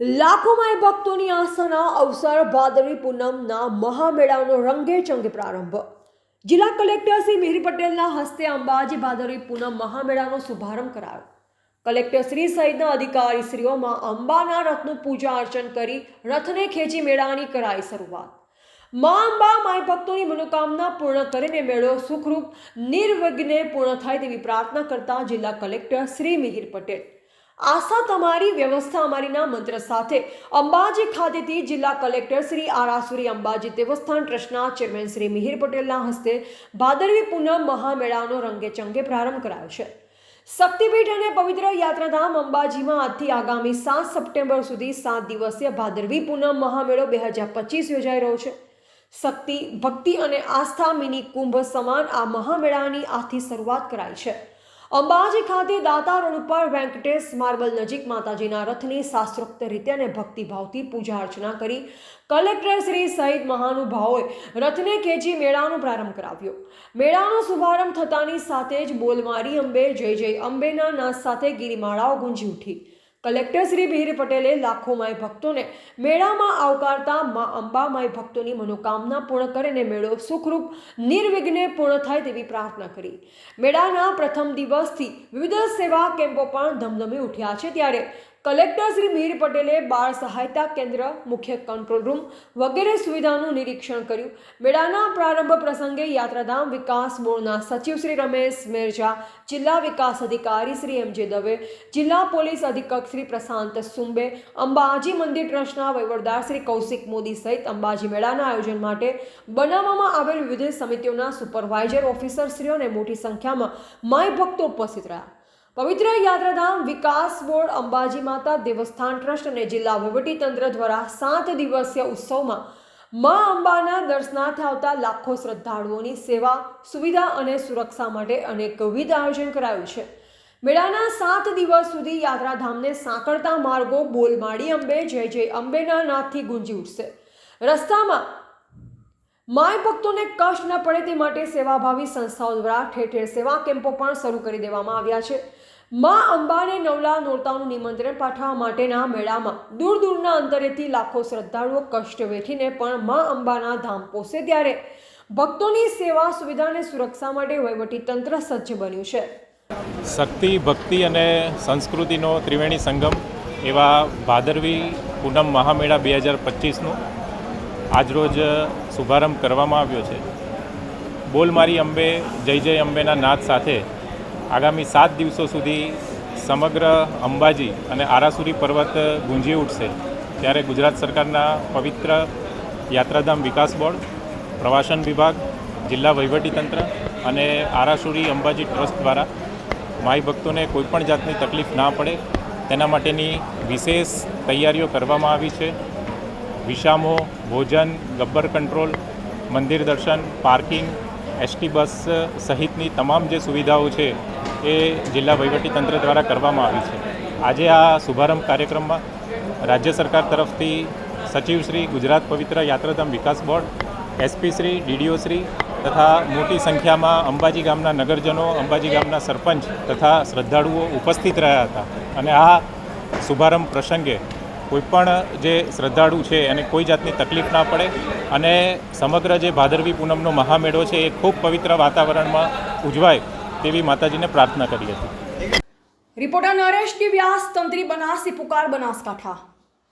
લાખો માય ભક્તોની આસ્થાના અવસર ભાદરવી પૂનમના મહામેળાનો રંગે ચંગે પ્રારંભ. જિલ્લા કલેક્ટર શ્રી મિહિર પટેલના હસ્તે અંબાજી ભાદરવી પૂનમ મહામેળાનો શુભારંભ કરાયો. કલેક્ટર શ્રી સહિતના અધિકારીશ્રીઓમાં અંબાના રથનું પૂજા અર્ચન કરી રથને ખેંચી મેળાની કરાઈ શરૂઆત. મા અંબા, માય ભક્તોની મનોકામના પૂર્ણ કરીને મેળો સુખરૂપ, નિર્વિઘ્ને પૂર્ણ થાય તેવી પ્રાર્થના કરતા જિલ્લા કલેક્ટર શ્રી મિહિર પટેલ આશા તમારી વ્યવસ્થા અમારીના મંત્ર સાથે. અંબાજી ખાતેથી જિલ્લા કલેક્ટર શ્રી આરાસુરી અંબાજી દેવસ્થાન ટ્રસ્ટના ચેરમેન શ્રી મિહિર પટેલના હસ્તે ભાદરવી પૂનમ મહામેળાનો રંગે ચંગે પ્રારંભ કરાયો છે. શક્તિપીઠ અને પવિત્ર યાત્રાધામ અંબાજીમાં આજથી આગામી સાત સપ્ટેમ્બર સુધી સાત દિવસીય ભાદરવી પૂનમ મહામેળો બે હજાર પચીસ યોજાઈ રહ્યો છે. શક્તિ, ભક્તિ અને આસ્થા મિની કુંભ સમાન આ મહામેળાની આજથી શરૂઆત કરાઈ છે. અંબાજી ખાતે દાતા રોડ ઉપર વેંકટેશ માર્બલ નજીક માતાજીના રથની શાસ્ત્રોક્ત રીતે અને ભક્તિભાવથી પૂજા અર્ચના કરી કલેક્ટર શ્રી સહિત મહાનુભાવોએ રથને ખેંચી મેળાનો પ્રારંભ કરાવ્યો. મેળાનો શુભારંભ થતાની સાથે જ બોલમારી અંબે જય જય અંબેના નાદ સાથે ગિરિમાળાઓ ગુંજી ઉઠી. કલેક્ટર શ્રી બીર પટેલે લાખો માય ભક્તોને મેળામાં આવકારતા મા અંબા માય ભક્તોની મનોકામના પૂર્ણ કરીને મેળો સુખરૂપ, નિર્વિઘ્ને પૂર્ણ થાય તેવી પ્રાર્થના કરી. મેળાના પ્રથમ દિવસથી વિવિધ સેવા કેમ્પો પણ ધમધમી ઉઠ્યા છે ત્યારે કલેક્ટર શ્રી મીર પટેલે બાળ સહાયતા કેન્દ્ર, મુખ્ય કંટ્રોલ રૂમ વગેરે સુવિધાનું નિરીક્ષણ કર્યું. મેળાના પ્રારંભ પ્રસંગે યાત્રાધામ વિકાસ બોર્ડના સચિવ શ્રી રમેશ મેરજા, જિલ્લા વિકાસ અધિકારી શ્રી એમ જે દવે, જિલ્લા પોલીસ અધિક્ષક શ્રી પ્રશાંત સુંબે, અંબાજી મંદિર ટ્રસ્ટના વહીવટદાર શ્રી કૌશિક મોદી સહિત અંબાજી મેળાના આયોજન માટે બનાવવામાં આવેલ વિવિધ સમિતિઓના સુપરવાઇઝર ઓફિસરશ્રીઓને મોટી સંખ્યામાં માય ભક્તો ઉપસ્થિત રહ્યા. પવિત્ર યાત્રાધામ વિકાસ બોર્ડ અંબાજી માતા દેવસ્થાન ટ્રસ્ટ અને જિલ્લા વહીવટીતંત્ર દ્વારા સાત દિવસીય ઉત્સવમાં મા અંબાના દર્શનાર્થે આવતા લાખો શ્રદ્ધાળુઓની સેવા, સુવિધા અને સુરક્ષા માટે અનેકવિધ આયોજન કરાયું છે. મેળાના સાત દિવસ સુધી યાત્રાધામને સાંકળતા માર્ગો બોલમાળી અંબે જય જય અંબેના નાદથી ગુંજી ઉઠશે. રસ્તામાં માય ભક્તોને કષ્ટ ન પડે તે માટે સેવાભાવી સંસ્થાઓ દ્વારા ઠેર ઠેર સેવા કેમ્પો પણ શરૂ કરી દેવામાં આવ્યા છે. મા અંબાને નવલા નોરતાનું નિમંત્રણ પાઠવવા માટેના મેળામાં દૂર દૂરના અંતરેથી લાખો શ્રદ્ધાળુઓ કષ્ટ વેઠીને પણ મા અંબાના ધામ પોસે ત્યારે ભક્તોની સેવા સુવિધા અને સુરક્ષા માટે વહીવટી તંત્ર સજ્જ બન્યું છે. શક્તિ, ભક્તિ અને સંસ્કૃતિનો ત્રિવેણી સંગમ એવા ભાદરવી પૂનમ મહામેળા બે હજાર પચીસનું આજરોજ શુભારંભ કરવામાં આવ્યો છે. બોલમારી અંબે, જય જય અંબેના નાદ સાથે આગામી સાત દિવસો સુધી સમગ્ર અંબાજી અને આરાસુરી પર્વત ગુંજી ઉઠશે ત્યારે ગુજરાત સરકારના પવિત્ર યાત્રાધામ વિકાસ બોર્ડ, પ્રવાસન વિભાગ, જિલ્લા વહીવટીતંત્ર અને આરાસુરી અંબાજી ટ્રસ્ટ દ્વારા માઈ ભક્તોને કોઈપણ જાતની તકલીફ ના પડે તેના માટેની વિશેષ તૈયારીઓ કરવામાં આવી છે. વિષામો ભોજન, ગબ્બર કંટ્રોલ, મંદિર દર્શન, પાર્કિંગ, એસટી બસ સહિતની તમામ જે સુવિધાઓ છે એ જિલ્લા વહીવટીતંત્ર દ્વારા કરવામાં આવી છે. આજે આ શુભારંભ કાર્યક્રમમાં રાજ્ય સરકાર તરફથી સચિવશ્રી ગુજરાત પવિત્ર યાત્રાધામ વિકાસ board, SP Shri, DDO Shri તથા મોટી સંખ્યામાં અંબાજી ગામના નગરજનો, અંબાજી ગામના સરપંચ તથા શ્રદ્ધાળુઓ ઉપસ્થિત રહ્યા હતા. અને આ શુભારંભ પ્રસંગે કોઈપણ જે શ્રદ્ધાળુ છે એને કોઈ જાતની તકલીફ ના પડે અને સમગ્ર જે ભાદરવી પૂનમનો મહામેળો છે એ ખૂબ પવિત્ર વાતાવરણમાં ઉજવાય તેવી માતાજીને પ્રાર્થના કરી હતી રિપોર્ટર નરેશ વ્યાસ તંત્રી બનાસી પુકાર બનાસકાંઠા.